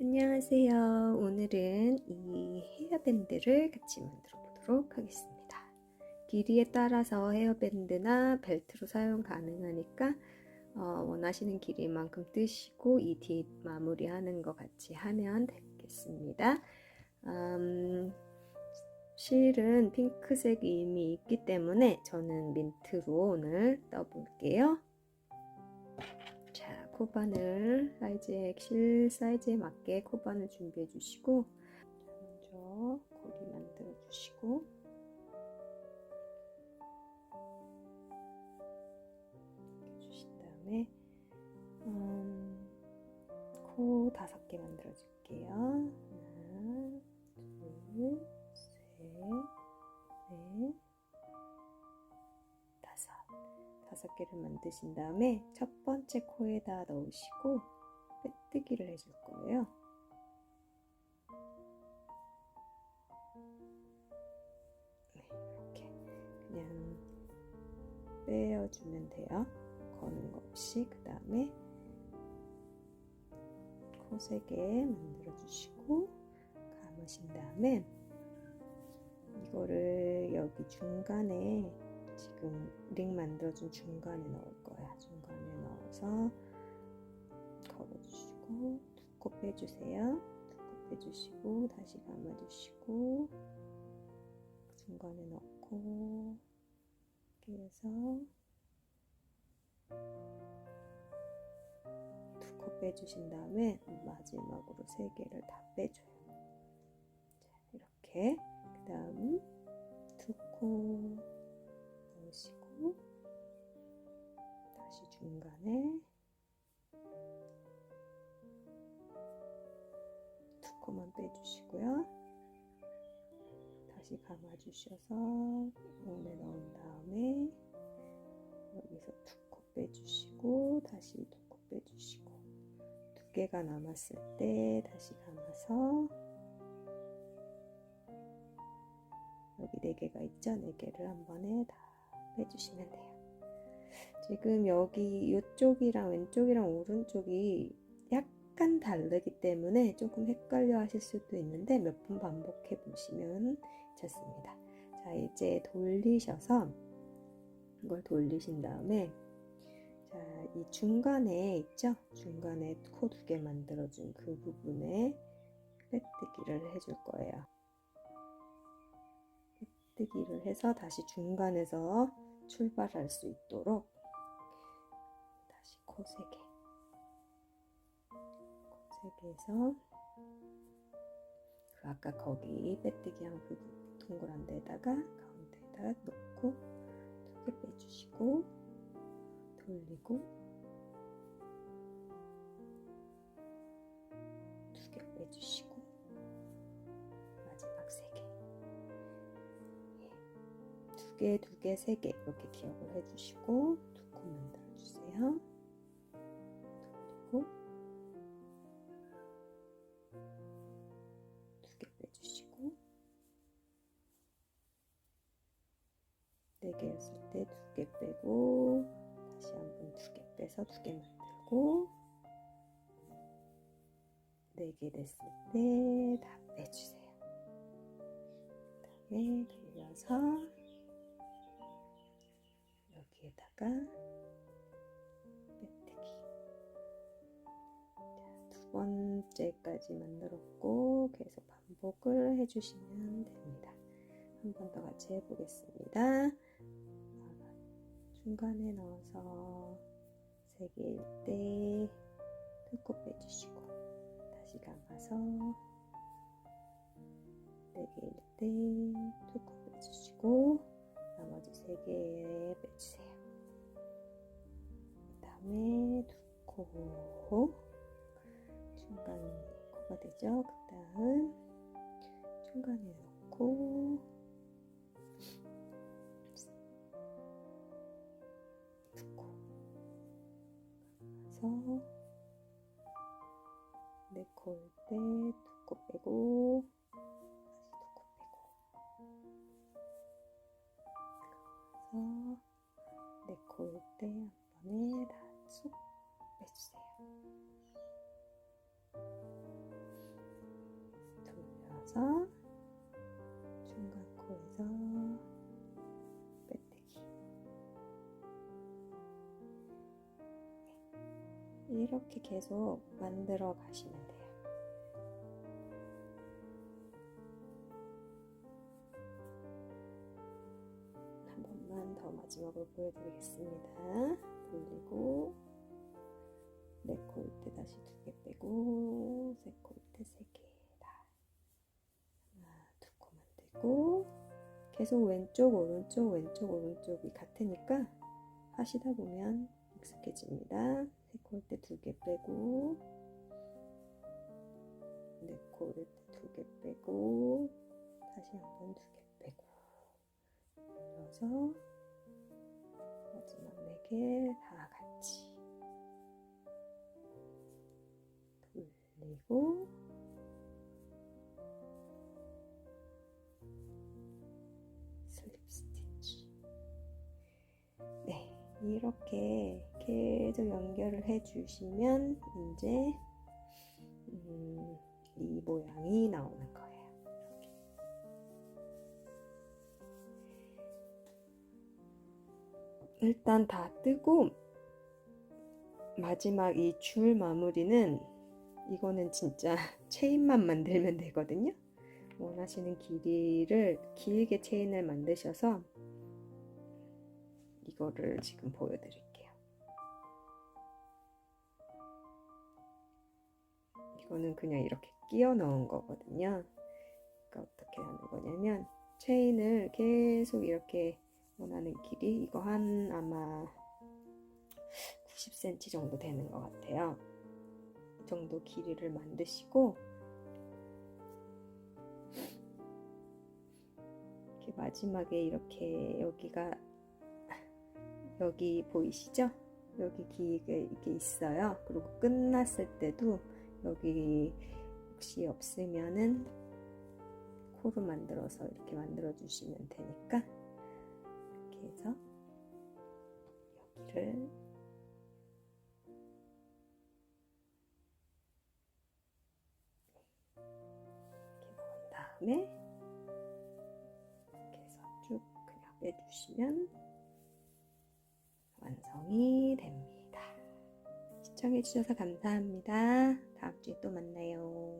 안녕하세요. 오늘은 이 헤어밴드를 같이 만들어 보도록 하겠습니다. 길이에 따라서 헤어밴드나 벨트로 사용 가능하니까 어, 원하시는 길이만큼 뜨시고 이 뒷 마무리하는 거 같이 하면 되겠습니다. 음, 실은 핑크색이 이미 있기 때문에 저는 민트로 오늘 떠볼게요. 자, 코바늘 사이즈에 실 사이즈에 맞게 코바늘 준비해 주시고 먼저 고리 만들어 주시고 주신 다음에 음, 코 다섯 개 만들어 줄게요. 하나, 둘, 셋, 넷, 다섯 개를 만드신 다음에 첫 번째 코에다 넣으시고 빼뜨기를 해줄 거예요. 네, 이렇게 그냥 빼어주면 돼요. 거는 거 없이 그 다음에 코세개 만들어 주시고 감으신 다음에 이거를 여기 중간에 지금 링 만들어준 중간에 넣을 거야. 중간에 넣어서 걸어주시고 두코 빼주세요. 두코 빼주시고 다시 감아주시고 중간에 넣고 이렇게 해서 두 코 빼주신 다음에 마지막으로 세 개를 다 빼줘요. 자, 이렇게 그 다음 두 코 중간에 두 코만 빼주시고요. 다시 감아주셔서 몸에 넣은 다음에 여기서 두 코 빼주시고 다시 두 코 빼주시고 두 개가 남았을 때 다시 감아서 여기 네 개가 있죠? 네 개를 한 번에 다 빼주시면 돼요. 지금 여기 이쪽이랑 왼쪽이랑 오른쪽이 약간 다르기 때문에 조금 헷갈려 하실 수도 있는데 몇 번 반복해 보시면 좋습니다. 자, 이제 돌리셔서 이걸 돌리신 다음에 자, 이 중간에 있죠? 중간에 코 두 개 만들어준 그 부분에 빼뜨기를 해줄 거예요. 뜨기를 해서 다시 중간에서 출발할 수 있도록 코 3개 코 3개에서 그 아까 거기 빼뜨기 한 그 동그란 데다가 가운데에다가 놓고 두 개 빼주시고 돌리고 두 개 빼주시고 마지막 3개. 두 개, 두 개, 세 개 이렇게 기억을 해주시고 두 코 만들어주세요. 돌리고 두 개 빼주시고 네 개였을 때 두 개 빼고 다시 한번 두 개 빼서 두 개 만들고 네 개 됐을 때 다 빼주세요. 그다음에 돌려서 여기에다가 번째까지 만들었고 계속 반복을 해주시면 됩니다. 한 번 더 같이 해보겠습니다. 중간에 넣어서 세 개일 때두코 빼주시고 다시 감아서 네 개일 때두코 빼주시고 나머지 세개 빼주세요. 그 다음에 두 코, 중간 코가 되죠. 그 다음 중간에 넣고. 두 코, 그래서 네 코일 때두 코 빼고 다시 두 코 빼고. 그래서 네 코일 때한 번에 다쑥 올라가서 중간 코에서 빼뜨기 네. 이렇게 계속 만들어 가시면 돼요. 한 번만 더 마지막으로 보여드리겠습니다. 돌리고 네코 밑에 다시 두 개 빼고 세코 밑에 세 코 만들고 계속 왼쪽 오른쪽 왼쪽 오른쪽이 같으니까 하시다 보면 익숙해집니다. 세 코일 때두 개 빼고 네 코일 때두 개 빼고 다시 한번 두 개 빼고 눌러서 마지막 네 개 다 같이 돌리고 이렇게 계속 연결을 해 주시면 이제 음, 이 모양이 나오는 거예요 이렇게. 일단 다 뜨고 마지막 이 줄 마무리는 이거는 진짜 체인만 만들면 되거든요. 원하시는 길이를 길게 체인을 만드셔서 이거를 지금 보여드릴게요. 이거는 그냥 이렇게 끼워 넣은 거거든요. 그러니까 어떻게 하는 거냐면 체인을 계속 이렇게 원하는 길이 이거 한 아마 90cm 정도 되는 것 같아요. 이 정도 길이를 만드시고 이렇게 마지막에 이렇게 여기가 여기 보이시죠? 여기 길이가 이게 있어요. 그리고 끝났을 때도 여기 혹시 없으면은 코를 만들어서 이렇게 만들어 주시면 되니까 이렇게 해서 여기를 이렇게 넣은 다음에 이렇게 해서 쭉 그냥 빼주시면 완성이 됩니다. 시청해주셔서 감사합니다. 다음 주에 또 만나요.